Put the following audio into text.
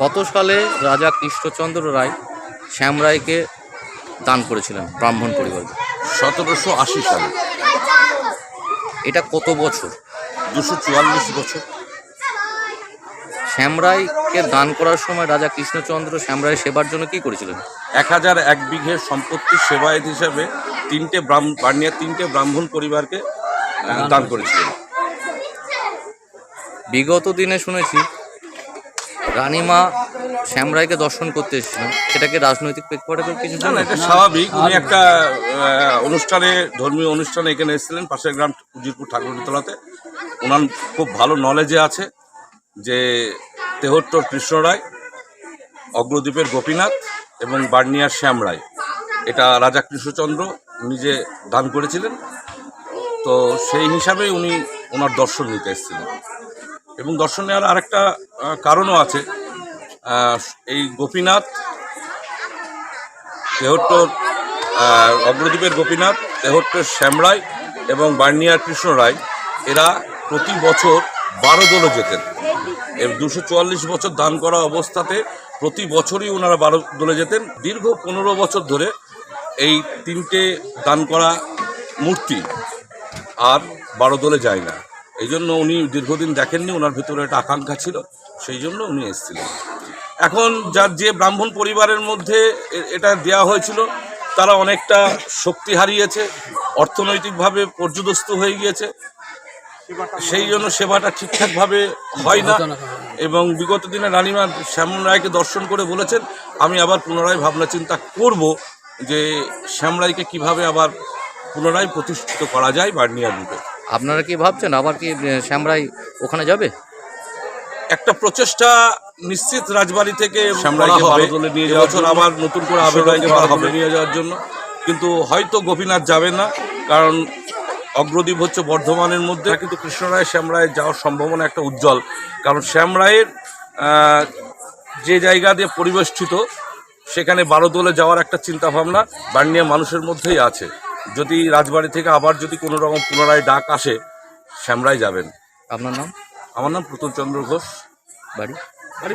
কত সালে রাজা কৃষ্ণচন্দ্র রায় শ্যাম রায়কে দান করেছিলেন ব্রাহ্মণ পরিবারকে সতেরোশো আশি সালে। এটা কত বছর? দুশো চুয়াল্লিশ বছর। শ্যাম রায়কে দান করার সময় রাজা কৃষ্ণচন্দ্র শ্যাম রায়ের সেবার জন্য কি করেছিলেন? এক হাজার এক বিঘে সম্পত্তি সেবায়ত হিসাবে তিনটে বার্নিয়ার তিনটে ব্রাহ্মণ পরিবারকে দান করেছিলেন। বিগত দিনে শুনেছি রানীমা শ্যাম রায়কে দর্শন করতে এসেছিলেন। সেটাকে রাজনৈতিক প্রেক্ষাপটে কিছু না এটা স্বাভাবিক। উনি একটা অনুষ্ঠানে ধর্মীয় অনুষ্ঠানে এখানে এসেছিলেন পাশের গ্রাম উজিরপুর ঠাকুরতলাতে ওনার খুব ভালো নলেজে আছে যে তেহট্টর কৃষ্ণ রায় অগ্রদ্বীপের গোপীনাথ এবং বার্নিয়ার শ্যাম রায় এটা রাজা কৃষ্ণচন্দ্র নিজে দান করেছিলেন। তো সেই হিসাবে উনি ওনার দর্শন নিতে এসেছিলেন। এবং দর্শন নেওয়ার আরেকটা কারণও আছে। এই গোপীনাথ তেহট্টর অগ্রদ্বীপের গোপীনাথ তেহট্টর শ্যামরায় এবং বার্নিয়ার কৃষ্ণ রায়, এরা প্রতি বছর বারো দলে যেতেন দুশো চুয়াল্লিশ বছর দান করা অবস্থাতে প্রতি বছরই ওনারা বারো দলে যেতেন দীর্ঘ পনেরো বছর ধরে এই তিনটে দান করা মূর্তি আর বারো দলে যায় না। এই জন্য উনি দীর্ঘদিন দেখেননি, ওনার ভিতরে একটা আকাঙ্ক্ষা ছিল, সেই জন্য উনি এসেছিলেন। এখন যার যে ব্রাহ্মণ পরিবারের মধ্যে এটা দেয়া হয়েছিল, তারা অনেকটা শক্তি হারিয়েছে, অর্থনৈতিকভাবে পর্যদস্ত হয়ে গিয়েছে। সেই জন্য সেবাটা ঠিকঠাকভাবে হয় না এবং বিগত দিনে রানীমা শ্যামল রায়কে দর্শন করে বলেছেন, আমি আবার পুনরায় ভাবনা চিন্তা করব যে শ্যাম রায়কে কীভাবে আবার পুনরায় প্রতিষ্ঠিত করা যায় বার্নিয়ার রূপে আপনারা কি ভাবছেন আবার কি শ্যামরাই ওখানে যাবে? একটা প্রচেষ্টা নিশ্চিত রাজবাড়ি থেকে নিয়ে যাওয়ার জন্য আবার নতুন করে আবেদনকে নিয়ে যাওয়ার জন্য। কিন্তু হয়তো গোপীনাথ যাবে না কারণ অগ্রদ্বীপ হচ্ছে বর্ধমানের মধ্যে। কিন্তু কৃষ্ণরায় শ্যামরায় যাওয়ার সম্ভাবনা একটা উজ্জ্বল। কারণ শ্যামরায়ের যে জায়গা দিয়ে পরিবেষ্টিত সেখানে বারোদলে যাওয়ার একটা চিন্তাভাবনা বার্নিয়া মানুষের মধ্যেই আছে। যদি রাজবাড়ি থেকে আবার যদি কোনো রকম পুনরায় ডাক আসে শ্যামরায় যাবেন। আপনার নাম? আমার নাম প্রতুল চন্দ্র ঘোষ। বাড়ি? বাড়ি